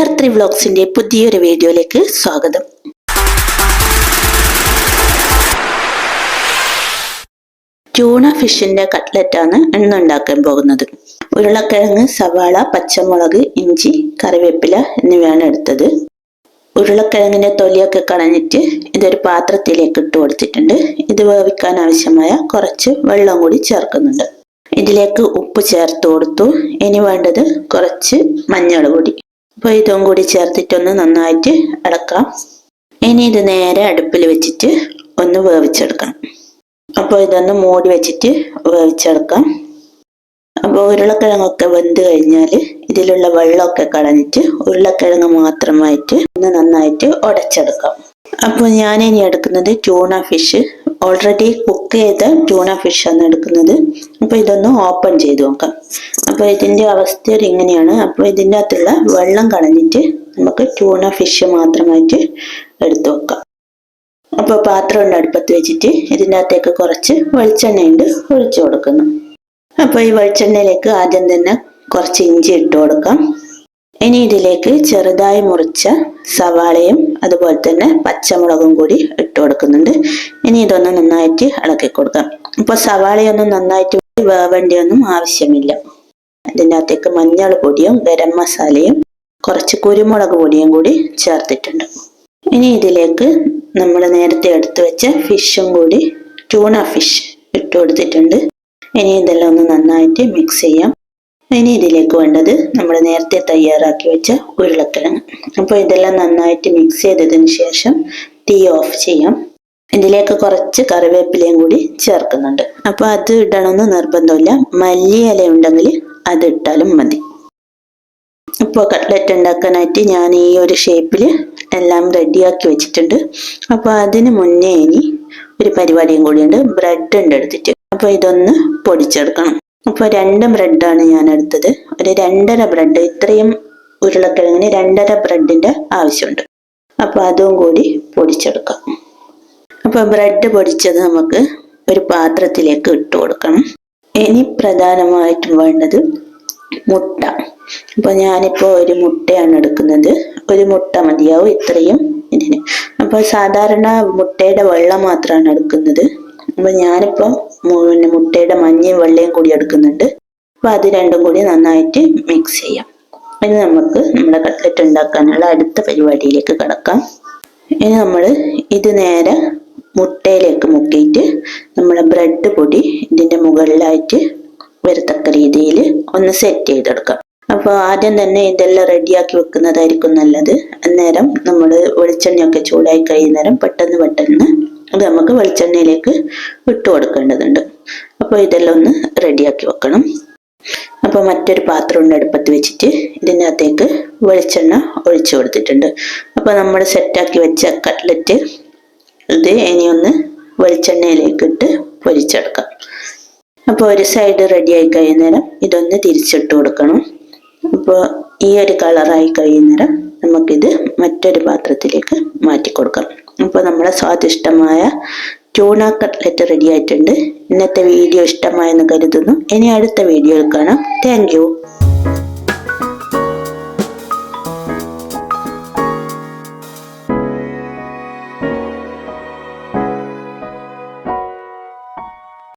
R three വ്ളോഗ്സിന്റെ പുതിയൊരു വീഡിയോയിലേക്ക് സ്വാഗതം. ട്യൂണ ഫിഷിന്റെ കട്ട്ലറ്റാണ് ഇന്ന് ഉണ്ടാക്കാൻ പോകുന്നത്. ഉരുളക്കിഴങ്ങ് സവാള പച്ചമുളക് ഇഞ്ചി കറിവേപ്പില എന്നിവയാണ് എടുത്തത്. ഉരുളക്കിഴങ്ങിന്റെ തൊലിയൊക്കെ കളഞ്ഞിട്ട് ഇതൊരു പാത്രത്തിലേക്ക് ഇട്ട് കൊടുത്തിട്ടുണ്ട്. ഇത് വേവിക്കാൻ ആവശ്യമായ കുറച്ച് വെള്ളം കൂടി ചേർക്കുന്നുണ്ട്. ഇതിലേക്ക് ഉപ്പ് ചേർത്ത് കൊടുത്തു. ഇനി വേണ്ടത് കുറച്ച് മഞ്ഞൾ പൊടി. അപ്പോൾ ഇതും കൂടി ചേർത്തിട്ടൊന്ന് നന്നായിട്ട് അടക്കാം. ഇനി ഇത് നേരെ അടുപ്പിൽ വെച്ചിട്ട് ഒന്ന് വേവിച്ചെടുക്കണം. അപ്പോൾ ഇതൊന്ന് മൂടി വെച്ചിട്ട് വേവിച്ചെടുക്കാം. അപ്പോൾ ഉരുളക്കിഴങ്ങൊക്കെ വെന്ത് കഴിഞ്ഞാൽ ഇതിലുള്ള വെള്ളമൊക്കെ കളഞ്ഞിട്ട് ഉരുളക്കിഴങ്ങ് മാത്രമായിട്ട് ഒന്ന് നന്നായിട്ട് ഉടച്ചെടുക്കാം. അപ്പോൾ ഞാനിനി എടുക്കുന്നത് ട്യൂണ ഫിഷ് ഓൾറെഡി കുക്ക് ചെയ്ത ട്യൂണ ആണ് എടുക്കുന്നത്. അപ്പോൾ ഇതൊന്ന് ഓപ്പൺ ചെയ്ത് നോക്കാം. അപ്പോൾ ഇതിന്റെ അവസ്ഥ ഇങ്ങനെയാണ്. അപ്പോൾ ഇതിന്റെ അകത്തുള്ള വെള്ളം കളഞ്ഞിട്ട് നമുക്ക് ട്യൂണ ഫിഷ് മാത്രമായിട്ട് എടുത്തു വെക്കാം. അപ്പോൾ പാത്രം ഉണ്ട് അടുപ്പത്ത് വെച്ചിട്ട്. ഇതിന്റെ അകത്തേക്ക് കുറച്ച് വെളിച്ചെണ്ണയുണ്ട് ഒഴിച്ചു കൊടുക്കുന്നു. അപ്പോൾ ഈ വെളിച്ചെണ്ണയിലേക്ക് ആദ്യം തന്നെ കുറച്ച് ഇഞ്ചി ഇട്ട് കൊടുക്കാം. ഇനി ഇതിലേക്ക് ചെറുതായി മുറിച്ച സവാളയും അതുപോലെ തന്നെ പച്ചമുളകും കൂടി ഇട്ട് കൊടുക്കുന്നുണ്ട്. ഇനി ഇതൊന്ന് നന്നായിട്ട് ഇളക്കി കൊടുക്കാം. ഇപ്പൊ സവാളയൊന്നും നന്നായിട്ട് വേവേണ്ടിയൊന്നും ആവശ്യമില്ല. അതിന്റെ അകത്തേക്ക് മഞ്ഞൾ പൊടിയും ഗരം മസാലയും കുറച്ച് കുരുമുളക് പൊടിയും കൂടി ചേർത്തിട്ടുണ്ട്. ഇനി ഇതിലേക്ക് നമ്മൾ നേരത്തെ എടുത്തു വെച്ച ഫിഷും കൂടി ട്യൂണ ഫിഷ് ഇട്ട് കൊടുത്തിട്ടുണ്ട്. ഇനി ഇതെല്ലാം ഒന്ന് നന്നായിട്ട് മിക്സ് ചെയ്യാം. ഇനി ഇതിലേക്ക് വേണ്ടത് നമ്മൾ നേരത്തെ തയ്യാറാക്കി വെച്ച ഉരുളക്കിഴങ്ങ്. അപ്പോൾ ഇതെല്ലാം നന്നായിട്ട് മിക്സ് ചെയ്തതിന് ശേഷം തീ ഓഫ് ചെയ്യാം. ഇതിലേക്ക് കുറച്ച് കറിവേപ്പിലയും കൂടി ചേർക്കുന്നുണ്ട്. അപ്പോൾ അത് ഇടണമെന്ന് നിർബന്ധമില്ല. മല്ലിയില ഉണ്ടെങ്കിൽ അത് ഇട്ടാലും മതി. ഇപ്പോൾ കട്ട്ലറ്റ് ഉണ്ടാക്കാനായിട്ട് ഞാൻ ഈ ഒരു ഷേപ്പിൽ എല്ലാം റെഡിയാക്കി വെച്ചിട്ടുണ്ട്. അപ്പോൾ അതിന് മുന്നേ ഇനി ഒരു പരിപാടിയും കൂടിയുണ്ട്. ബ്രെഡ് ഉണ്ട് എടുത്തിട്ട്. അപ്പോൾ ഇതൊന്ന് പൊടിച്ചെടുക്കണം. അപ്പോൾ രണ്ട് ബ്രെഡാണ് ഞാൻ എടുത്തത്. ഒരു രണ്ടര ബ്രെഡ് ഇത്രയും ഉരുളക്കിഴങ്ങിന് രണ്ടര ബ്രെഡിന്റെ ആവശ്യമുണ്ട്. അപ്പോൾ അതും കൂടി പൊടിച്ചെടുക്കാം. അപ്പോൾ ബ്രെഡ് പൊടിച്ചത് നമുക്ക് ഒരു പാത്രത്തിലേക്ക് ഇട്ട് കൊടുക്കണം. ഇനി പ്രധാനമായിട്ടും വേണ്ടത് മുട്ട. അപ്പോൾ ഞാനിപ്പോൾ ഒരു മുട്ടയാണ് എടുക്കുന്നത്. ഒരു മുട്ട മതിയാവും ഇത്രയും ഇതിന്. അപ്പോൾ സാധാരണ മുട്ടയുടെ വെള്ളം മാത്രമാണ് എടുക്കുന്നത്. അപ്പോൾ ഞാനിപ്പോൾ പിന്നെ മുട്ടയുടെ മഞ്ഞയും വെള്ളയും കൂടി എടുക്കുന്നുണ്ട്. അപ്പോൾ അത് രണ്ടും കൂടി നന്നായിട്ട് മിക്സ് ചെയ്യാം. ഇനി നമുക്ക് നമ്മുടെ കട്ട്ലറ്റ് ഉണ്ടാക്കാനുള്ള അടുത്ത പരിപാടിയിലേക്ക് കിടക്കാം. ഇനി നമ്മൾ ഇത് നേരെ മുട്ടയിലേക്ക് മുക്കിയിട്ട് നമ്മളെ ബ്രെഡ് പൊടി ഇതിന്റെ മുകളിലായിട്ട് വരത്തക്ക രീതിയിൽ ഒന്ന് സെറ്റ് ചെയ്തെടുക്കാം. അപ്പോൾ ആദ്യം തന്നെ ഇതെല്ലാം റെഡിയാക്കി വെക്കുന്നതായിരിക്കും നല്ലത്. അന്നേരം നമ്മൾ വെളിച്ചെണ്ണയൊക്കെ ചൂടായി കഴിയുന്നേരം പെട്ടെന്ന് പെട്ടെന്ന് അത് നമുക്ക് വെളിച്ചെണ്ണയിലേക്ക് ഇട്ട് കൊടുക്കേണ്ടതുണ്ട്. അപ്പോൾ ഇതെല്ലാം ഒന്ന് റെഡിയാക്കി വെക്കണം. അപ്പോൾ മറ്റൊരു പാത്രം ഉണ്ട് അടുപ്പത്ത് വെച്ചിട്ട് ഇതിനകത്തേക്ക് വെളിച്ചെണ്ണ ഒഴിച്ചു കൊടുത്തിട്ടുണ്ട്. അപ്പോൾ നമ്മൾ സെറ്റാക്കി വെച്ച കട്ട്ലറ്റ് ഇത് ഇനി ഒന്ന് വെളിച്ചെണ്ണയിലേക്ക് ഇട്ട് പൊരിച്ചെടുക്കാം. അപ്പോൾ ഒരു സൈഡ് റെഡി ആയി കഴിയുന്നേരം ഇതൊന്ന് തിരിച്ചിട്ട് കൊടുക്കണം. അപ്പോൾ ഈ ഒരു കളറായി കഴിയുന്നേരം നമുക്കിത് മറ്റൊരു പാത്രത്തിലേക്ക് മാറ്റി കൊടുക്കാം നമ്മുടെ സ്വാദിഷ്ടമായ ട്യൂണ കട്ട്ലറ്റ് റെഡി ആയിട്ടുണ്ട്. ഇന്നത്തെ വീഡിയോ ഇഷ്ടമായെന്ന് കരുതുന്നു. ഇനി അടുത്ത വീഡിയോയിൽ കാണാം. താങ്ക്